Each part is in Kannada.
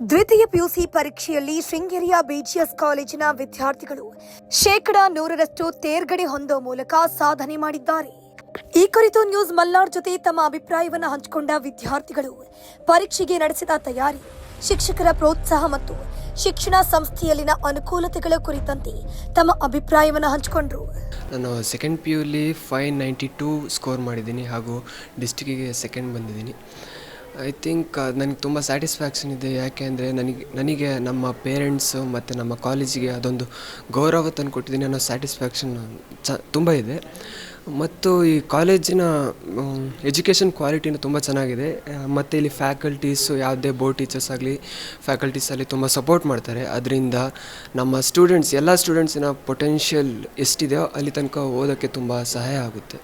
ದ್ವಿತೀಯ ಪಿಯುಸಿ ಪರೀಕ್ಷೆಯಲ್ಲಿ ಶೃಂಗೇರಿಯ ಬಿಜಿಎಸ್ ಕಾಲೇಜಿನ ವಿದ್ಯಾರ್ಥಿಗಳು ಶೇಕಡ ನೂರರಷ್ಟು ತೇರ್ಗಡೆ ಹೊಂದೋ ಮೂಲಕ ಸಾಧನೆ ಮಾಡಿದ್ದಾರೆ. ಈ ಕುರಿತು ನ್ಯೂಸ್ ಮಲ್ನಾಡ್ ಜೊತೆ ತಮ್ಮ ಅಭಿಪ್ರಾಯವನ್ನು ಹಂಚಿಕೊಂಡ ವಿದ್ಯಾರ್ಥಿಗಳು ಪರೀಕ್ಷೆಗೆ ನಡೆಸಿದ ತಯಾರಿ, ಶಿಕ್ಷಕರ ಪ್ರೋತ್ಸಾಹ ಮತ್ತು ಶಿಕ್ಷಣ ಸಂಸ್ಥೆಯಲ್ಲಿನ ಅನುಕೂಲತೆಗಳ ಕುರಿತಂತೆ ತಮ್ಮ ಅಭಿಪ್ರಾಯವನ್ನು ಹಂಚಿಕೊಂಡರು. ನಾನು ಸೆಕೆಂಡ್ ಪಿ ಯುಲಿ ಫೈವ್ ನೈಂಟಿ ಟೂ ಸ್ಕೋರ್ ಮಾಡಿದ್ದೀನಿ ಹಾಗೂ ಡಿಸ್ಟಿಕ್ಕಿಗೆ ಸೆಕೆಂಡ್ ಬಂದಿದ್ದೀನಿ. ಐ ಥಿಂಕ್ ನನಗೆ ತುಂಬ ಸ್ಯಾಟಿಸ್ಫ್ಯಾಕ್ಷನ್ ಇದೆ. ಯಾಕೆ ಅಂದರೆ ನನಗೆ ನನಗೆ ನಮ್ಮ ಪೇರೆಂಟ್ಸು ಮತ್ತು ನಮ್ಮ ಕಾಲೇಜಿಗೆ ಅದೊಂದು ಗೌರವ ತಂದು ಕೊಟ್ಟಿದ್ದೀನಿ ಅನ್ನೋ ಸ್ಯಾಟಿಸ್ಫ್ಯಾಕ್ಷನ್ ಚ, ತುಂಬ ಇದೆ. ಮತ್ತು ಈ ಕಾಲೇಜಿನ ಎಜುಕೇಷನ್ ಕ್ವಾಲಿಟಿನೂ ತುಂಬ ಚೆನ್ನಾಗಿದೆ. ಮತ್ತು ಇಲ್ಲಿ ಫ್ಯಾಕಲ್ಟೀಸು ಯಾವುದೇ ಬೋರ್ಡ್ ಟೀಚರ್ಸ್ ಆಗಲಿ ಫ್ಯಾಕಲ್ಟೀಸಲ್ಲಿ ತುಂಬ ಸಪೋರ್ಟ್ ಮಾಡ್ತಾರೆ. ಅದರಿಂದ ನಮ್ಮ ಸ್ಟೂಡೆಂಟ್ಸ್ ಎಲ್ಲ ಸ್ಟೂಡೆಂಟ್ಸಿನ ಪೊಟೆನ್ಷಿಯಲ್ ಎಷ್ಟಿದೆಯೋ ಅಲ್ಲಿ ತನಕ ಓದೋಕ್ಕೆ ತುಂಬ ಸಹಾಯ ಆಗುತ್ತೆ.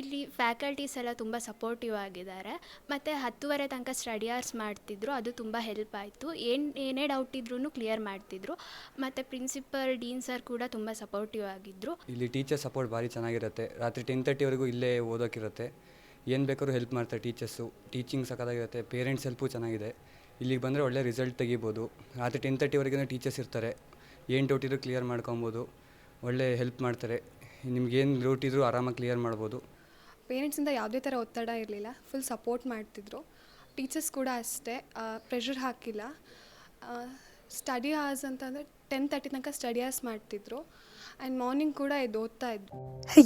ಇಲ್ಲಿ ಫ್ಯಾಕಲ್ಟೀಸ್ ಎಲ್ಲ ತುಂಬ ಸಪೋರ್ಟಿವ್ ಆಗಿದ್ದಾರೆ. ಮತ್ತು ಹತ್ತುವರೆ ತನಕ ಸ್ಟಡಿ ಅವರ್ಸ್ ಮಾಡ್ತಿದ್ರು, ಅದು ತುಂಬ ಹೆಲ್ಪ್ ಆಯಿತು. ಏನು, ಏನೇ ಡೌಟ್ ಇದ್ರೂ ಕ್ಲಿಯರ್ ಮಾಡ್ತಿದ್ರು. ಮತ್ತು ಪ್ರಿನ್ಸಿಪಲ್ ಡೀನ್ ಸರ್ ಕೂಡ ತುಂಬ ಸಪೋರ್ಟಿವ್ ಆಗಿದ್ದರು ಇಲ್ಲಿ ಟೀಚರ್ ಸಪೋರ್ಟ್ ಭಾರಿ ಚೆನ್ನಾಗಿರುತ್ತೆ. ರಾತ್ರಿ ಟೆನ್ ತರ್ಟಿವರೆಗೂ ಇಲ್ಲೇ ಓದೋಕ್ಕಿರುತ್ತೆ ಏನು ಬೇಕಾದ್ರೂ ಹೆಲ್ಪ್ ಮಾಡ್ತಾರೆ ಟೀಚರ್ಸು ಟೀಚಿಂಗ್ ಸಕ್ಕದಾಗಿರುತ್ತೆ ಪೇರೆಂಟ್ಸ್ ಹೆಲ್ಪು ಚೆನ್ನಾಗಿದೆ. ಇಲ್ಲಿಗೆ ಬಂದರೆ ಒಳ್ಳೆ ರಿಸಲ್ಟ್ ತೆಗಿಬೋದು. ರಾತ್ರಿ ಟೆನ್ ತರ್ಟಿವರೆಗೂ ಟೀಚರ್ಸ್ ಇರ್ತಾರೆ. ಏನು ಡೌಟ್ ಇದ್ರೂ ಕ್ಲಿಯರ್ ಮಾಡ್ಕೊಬೋದು. ಒಳ್ಳೆ ಹೆಲ್ಪ್ ಮಾಡ್ತಾರೆ. ನಿಮ್ಗೇನು ಡೌಟ್ ಇದ್ರೂ ಆರಾಮಾಗಿ ಕ್ಲಿಯರ್ ಮಾಡ್ಬೋದು. ಪೇರೆಂಟ್ಸಿಂದ ಯಾವುದೇ ಥರ ಒತ್ತಡ ಇರಲಿಲ್ಲ, ಫುಲ್ ಸಪೋರ್ಟ್ ಮಾಡ್ತಿದ್ರು. ಟೀಚರ್ಸ್ ಕೂಡ ಅಷ್ಟೇ ಪ್ರೆಷರ್ ಹಾಕಿಲ್ಲ. ಸ್ಟಡಿ ಅವರ್ಸ್ ಅಂತಂದರೆ ಟೆನ್ ತರ್ಟಿ ತನಕ ಸ್ಟಡಿ ಅವರ್ಸ್ ಮಾಡ್ತಿದ್ರು. ಆ್ಯಂಡ್ ಮಾರ್ನಿಂಗ್ ಕೂಡ ಎದ್ದು ಓದ್ತಾ ಇದ್ರು.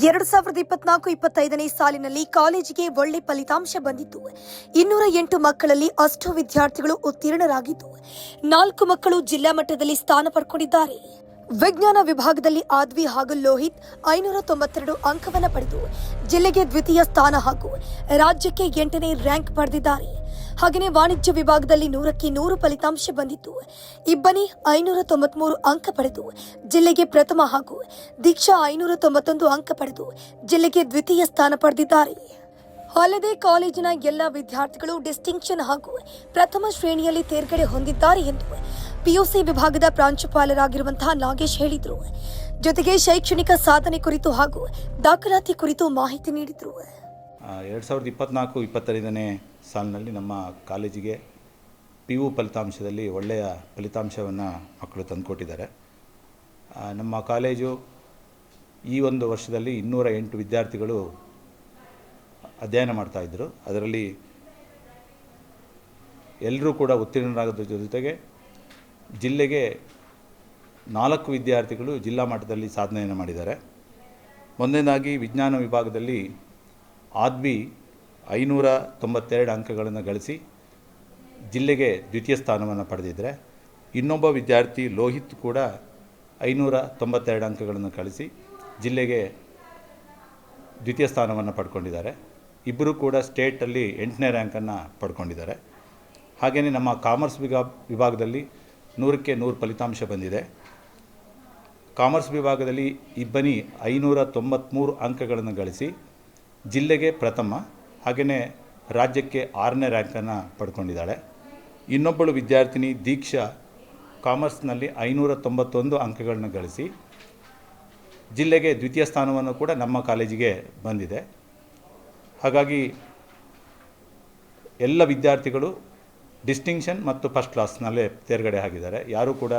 ಎರಡು ಸಾವಿರದ ಇಪ್ಪತ್ನಾಲ್ಕು, ಇಪ್ಪತ್ತೈದನೇ ಸಾಲಿನಲ್ಲಿ ಕಾಲೇಜಿಗೆ ಒಳ್ಳೆ ಫಲಿತಾಂಶ ಬಂದಿತ್ತು. ಇನ್ನೂರ ಎಂಟು ಮಕ್ಕಳಲ್ಲಿ ಅಷ್ಟು ವಿದ್ಯಾರ್ಥಿಗಳು ಉತ್ತೀರ್ಣರಾಗಿದ್ದು. ನಾಲ್ಕು ಮಕ್ಕಳು ಜಿಲ್ಲಾ ಮಟ್ಟದಲ್ಲಿ ಸ್ಥಾನ ಪಡ್ಕೊಂಡಿದ್ದಾರೆ. ವಿಜ್ಞಾನ ವಿಭಾಗದಲ್ಲಿ ಆದ್ವಿ ಹಾಗೂ ಲೋಹಿತ್ ಐನೂರ ತೊಂಬತ್ತೆರಡು ಅಂಕವನ್ನು ಪಡೆದು ಜಿಲ್ಲೆಗೆ ದ್ವಿತೀಯ ಸ್ಥಾನ ಹಾಗೂ ರಾಜ್ಯಕ್ಕೆ ಎಂಟನೇ ರ್ಯಾಂಕ್ ಪಡೆದಿದ್ದಾರೆ. ಹಾಗೆಯೇ ವಾಣಿಜ್ಯ ವಿಭಾಗದಲ್ಲಿ ನೂರಕ್ಕೆ ನೂರು ಫಲಿತಾಂಶ ಬಂದಿತ್ತು ಇಬ್ಬನಿ ಐನೂರ ತೊಂಬತ್ಮೂರು ಅಂಕ ಪಡೆದು ಜಿಲ್ಲೆಗೆ ಪ್ರಥಮ ಹಾಗೂ ದೀಕ್ಷಾ ಐನೂರ ತೊಂಬತ್ತೊಂದು ಅಂಕ ಪಡೆದು ಜಿಲ್ಲೆಗೆ ದ್ವಿತೀಯ ಸ್ಥಾನ ಪಡೆದಿದ್ದಾರೆ. ಅಲ್ಲದೆ ಕಾಲೇಜಿನ ಎಲ್ಲ ವಿದ್ಯಾರ್ಥಿಗಳು ಡಿಸ್ಟಿಂಕ್ಷನ್ ಹಾಗೂ ಪ್ರಥಮ ಶ್ರೇಣಿಯಲ್ಲಿ ತೇರ್ಗಡೆ ಹೊಂದಿದ್ದಾರೆ ಎಂದು ಪಿಯುಸಿ ವಿಭಾಗದ ಪ್ರಾಂಶುಪಾಲರಾಗಿರುವಂತಹ ನಾಗೇಶ್ ಹೇಳಿದರು. ಜೊತೆಗೆ ಶೈಕ್ಷಣಿಕ ಸಾಧನೆ ಕುರಿತು ಹಾಗೂ ದಾಖಲಾತಿ ಕುರಿತು ಮಾಹಿತಿ ನೀಡಿದರು. ಎರಡು ಸಾವಿರದ ಇಪ್ಪತ್ನಾಲ್ಕು ಇಪ್ಪತ್ತೈದನೇ ಸಾಲಿನಲ್ಲಿ ನಮ್ಮ ಕಾಲೇಜಿಗೆ ಪಿ ಯು ಫಲಿತಾಂಶದಲ್ಲಿ ಒಳ್ಳೆಯ ಫಲಿತಾಂಶವನ್ನು ಮಕ್ಕಳು ತಂದುಕೊಟ್ಟಿದ್ದಾರೆ. ನಮ್ಮ ಕಾಲೇಜು ಈ ಒಂದು ವರ್ಷದಲ್ಲಿ ಇನ್ನೂರ ಎಂಟು ವಿದ್ಯಾರ್ಥಿಗಳು ಅಧ್ಯಯನ ಮಾಡ್ತಾಯಿದ್ರು ಅದರಲ್ಲಿ ಎಲ್ಲರೂ ಕೂಡ ಉತ್ತೀರ್ಣರಾಗೋದ್ರ ಜೊತೆಗೆ ಜಿಲ್ಲೆಗೆ ನಾಲ್ಕು ವಿದ್ಯಾರ್ಥಿಗಳು ಜಿಲ್ಲಾ ಮಟ್ಟದಲ್ಲಿ ಸಾಧನೆಯನ್ನು ಮಾಡಿದ್ದಾರೆ. ಒಂದನೇದಾಗಿ ವಿಜ್ಞಾನ ವಿಭಾಗದಲ್ಲಿ ಆದ್ವಿ ಐನೂರ ತೊಂಬತ್ತೆರಡು ಅಂಕಗಳನ್ನು ಗಳಿಸಿ ಜಿಲ್ಲೆಗೆ ದ್ವಿತೀಯ ಸ್ಥಾನವನ್ನು ಪಡೆದಿದ್ದರೆ. ಇನ್ನೊಬ್ಬ ವಿದ್ಯಾರ್ಥಿ ಲೋಹಿತ್ ಕೂಡ ಐನೂರ ತೊಂಬತ್ತೆರಡು ಅಂಕಗಳನ್ನು ಗಳಿಸಿ ಜಿಲ್ಲೆಗೆ ದ್ವಿತೀಯ ಸ್ಥಾನವನ್ನು ಪಡ್ಕೊಂಡಿದ್ದಾರೆ. ಇಬ್ಬರು ಕೂಡ ಸ್ಟೇಟಲ್ಲಿ ಎಂಟನೇ ರ್ಯಾಂಕನ್ನು ಪಡ್ಕೊಂಡಿದ್ದಾರೆ. ಹಾಗೆಯೇ ನಮ್ಮ ಕಾಮರ್ಸ್ ವಿಭಾಗ ವಿಭಾಗದಲ್ಲಿ ನೂರಕ್ಕೆ ನೂರು ಫಲಿತಾಂಶ ಬಂದಿದೆ. ಕಾಮರ್ಸ್ ವಿಭಾಗದಲ್ಲಿ ಇಬ್ಬನಿ ಐನೂರ ತೊಂಬತ್ತ್ಮೂರು ಅಂಕಗಳನ್ನು ಗಳಿಸಿ ಜಿಲ್ಲೆಗೆ ಪ್ರಥಮ ಹಾಗೆಯೇ ರಾಜ್ಯಕ್ಕೆ ಆರನೇ ರ್ಯಾಂಕನ್ನು ಪಡ್ಕೊಂಡಿದ್ದಾಳೆ. ಇನ್ನೊಬ್ಬಳು ವಿದ್ಯಾರ್ಥಿನಿ ದೀಕ್ಷಾ ಕಾಮರ್ಸ್ನಲ್ಲಿ ಐನೂರ ತೊಂಬತ್ತೊಂದು ಅಂಕಗಳನ್ನು ಗಳಿಸಿ ಜಿಲ್ಲೆಗೆ ದ್ವಿತೀಯ ಸ್ಥಾನವನ್ನು ಕೂಡ ನಮ್ಮ ಕಾಲೇಜಿಗೆ ಬಂದಿದೆ. ಹಾಗಾಗಿ ಎಲ್ಲ ವಿದ್ಯಾರ್ಥಿಗಳು ಡಿಸ್ಟಿಂಕ್ಷನ್ ಮತ್ತು ಫಸ್ಟ್ ಕ್ಲಾಸ್ನಲ್ಲೇ ತೇರ್ಗಡೆ ಆಗಿದ್ದಾರೆ ಯಾರೂ ಕೂಡ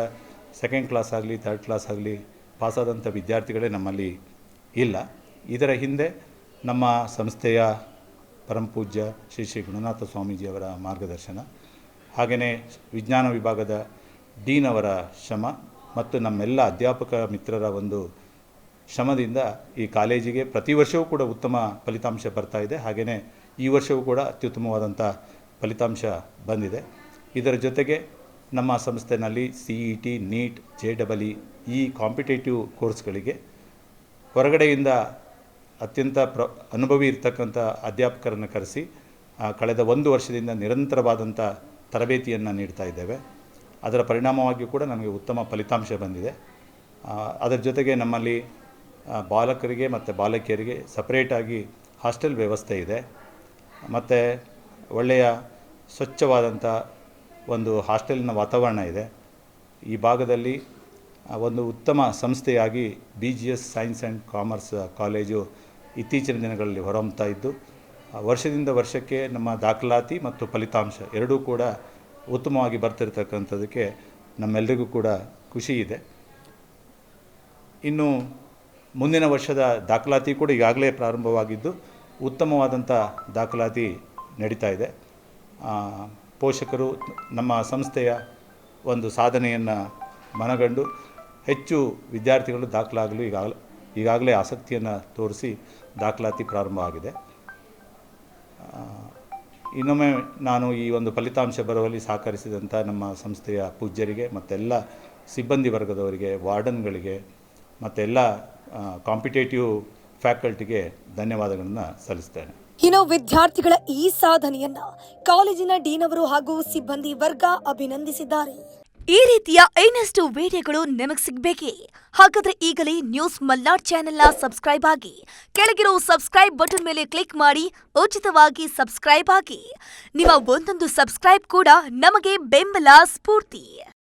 ಸೆಕೆಂಡ್ ಕ್ಲಾಸ್ ಆಗಲಿ ಥರ್ಡ್ ಕ್ಲಾಸ್ ಆಗಲಿ ಪಾಸಾದಂಥ ವಿದ್ಯಾರ್ಥಿಗಳೇ ನಮ್ಮಲ್ಲಿ ಇಲ್ಲ. ಇದರ ಹಿಂದೆ ನಮ್ಮ ಸಂಸ್ಥೆಯ ಪರಮಪೂಜ್ಯ ಶ್ರೀ ಶ್ರೀ ಗುಣನಾಥ ಸ್ವಾಮೀಜಿಯವರ ಮಾರ್ಗದರ್ಶನ, ಹಾಗೆಯೇ ವಿಜ್ಞಾನ ವಿಭಾಗದ ಡೀನ್ ಅವರ ಶ್ರಮ ಮತ್ತು ನಮ್ಮೆಲ್ಲ ಅಧ್ಯಾಪಕ ಮಿತ್ರರ ಒಂದು ಶ್ರಮದಿಂದ ಈ ಕಾಲೇಜಿಗೆ ಪ್ರತಿ ವರ್ಷವೂ ಕೂಡ ಉತ್ತಮ ಫಲಿತಾಂಶ ಬರ್ತಾ ಇದೆ. ಹಾಗೆಯೇ ಈ ವರ್ಷವೂ ಕೂಡ ಅತ್ಯುತ್ತಮವಾದಂಥ ಫಲಿತಾಂಶ ಬಂದಿದೆ. ಇದರ ಜೊತೆಗೆ ನಮ್ಮ ಸಂಸ್ಥೆನಲ್ಲಿ C E T NEET J double E ಈ ಕಾಂಪಿಟೇಟಿವ್ ಕೋರ್ಸ್ಗಳಿಗೆ ಹೊರಗಡೆಯಿಂದ ಅತ್ಯಂತ ಪ್ರ, ಅನುಭವಿ ಇರತಕ್ಕಂಥ ಅಧ್ಯಾಪಕರನ್ನು ಕರೆಸಿ ಕಳೆದ ಒಂದು ವರ್ಷದಿಂದ ನಿರಂತರವಾದಂಥ ತರಬೇತಿಯನ್ನು ನೀಡ್ತಾ ಇದ್ದೇವೆ. ಅದರ ಪರಿಣಾಮವಾಗಿ ಕೂಡ ನಮಗೆ ಉತ್ತಮ ಫಲಿತಾಂಶ ಬಂದಿದೆ. ಅದರ ಜೊತೆಗೆ ನಮ್ಮಲ್ಲಿ ಬಾಲಕರಿಗೆ ಮತ್ತು ಬಾಲಕಿಯರಿಗೆ ಸಪ್ರೇಟಾಗಿ ಹಾಸ್ಟೆಲ್ ವ್ಯವಸ್ಥೆ ಇದೆ. ಮತ್ತು ಒಳ್ಳೆಯ ಸ್ವಚ್ಛವಾದಂಥ ಒಂದು ಹಾಸ್ಟೆಲ್ನ ವಾತಾವರಣ ಇದೆ. ಈ ಭಾಗದಲ್ಲಿ ಒಂದು ಉತ್ತಮ ಸಂಸ್ಥೆಯಾಗಿ B G S science and commerce college ಇತ್ತೀಚಿನ ದಿನಗಳಲ್ಲಿ ಹೊರಹೊಮ್ತಾ ಇದ್ದು ವರ್ಷದಿಂದ ವರ್ಷಕ್ಕೆ ನಮ್ಮ ದಾಖಲಾತಿ ಮತ್ತು ಫಲಿತಾಂಶ ಎರಡೂ ಕೂಡ ಉತ್ತಮವಾಗಿ ಬರ್ತಿರ್ತಕ್ಕಂಥದಕ್ಕೆ ನಮ್ಮೆಲ್ಲರಿಗೂ ಕೂಡ ಖುಷಿ ಇದೆ. ಇನ್ನು ಮುಂದಿನ ವರ್ಷದ ದಾಖಲಾತಿ ಕೂಡ ಈಗಾಗಲೇ ಪ್ರಾರಂಭವಾಗಿದ್ದು ಉತ್ತಮವಾದಂಥ ದಾಖಲಾತಿ ನಡೀತಾ ಇದೆ. ಪೋಷಕರು ನಮ್ಮ ಸಂಸ್ಥೆಯ ಒಂದು ಸಾಧನೆಯನ್ನು ಮನಗಂಡು ಹೆಚ್ಚು ವಿದ್ಯಾರ್ಥಿಗಳು ದಾಖಲಾಗಲು ಈಗಾಗಲೇ ಈಗಾಗಲೇ ಆಸಕ್ತಿಯನ್ನು ತೋರಿಸಿ ದಾಖಲಾತಿ ಪ್ರಾರಂಭ ಆಗಿದೆ. ಇನ್ನೊಮ್ಮೆ ನಾನು ಈ ಒಂದು ಫಲಿತಾಂಶ ಬರುವಲ್ಲಿ ಸಹಕರಿಸಿದಂಥ ನಮ್ಮ ಸಂಸ್ಥೆಯ ಪೂಜ್ಯರಿಗೆ ಮತ್ತೆಲ್ಲ ಸಿಬ್ಬಂದಿ ವರ್ಗದವರಿಗೆ, ವಾರ್ಡನ್ಗಳಿಗೆ ಮತ್ತೆಲ್ಲ ಕಾಂಪಿಟೇಟಿವ್ ಫ್ಯಾಕಲ್ಟಿಗೆ ಧನ್ಯವಾದಗಳನ್ನು ಸಲ್ಲಿಸ್ತೇನೆ. ಇನ್ನು ವಿದ್ಯಾರ್ಥಿಗಳ ಈ ಸಾಧನೆಯನ್ನ ಕಾಲೇಜಿನ ಡೀನ್ ಅವರು ಹಾಗೂ ಸಿಬ್ಬಂದಿ ವರ್ಗ ಅಭಿನಂದಿಸಿದ್ದಾರೆ. ಈ ರೀತಿಯ ಇನ್ನಷ್ಟು ವಿಡಿಯೋಗಳು ನಿಮಗೆ ಸಿಗಬೇಕೇ? ಹಾಗಾದ್ರೆ ಈಗಲೇ ನ್ಯೂಸ್ ಮಲ್ನಾಡ್ ಚಾನೆಲ್ನ ಸಬ್ಸ್ಕ್ರೈಬ್ ಆಗಿ, ಕೆಳಗಿರೋ ಸಬ್ಸ್ಕ್ರೈಬ್ ಬಟನ್ ಮೇಲೆ ಕ್ಲಿಕ್ ಮಾಡಿ, ಉಚಿತವಾಗಿ ಸಬ್ಸ್ಕ್ರೈಬ್ ಆಗಿ. ನಿಮ್ಮ ಒಂದೊಂದು ಸಬ್ಸ್ಕ್ರೈಬ್ ಕೂಡ ನಮಗೆ ಬೆಂಬಲ ಸ್ಫೂರ್ತಿ.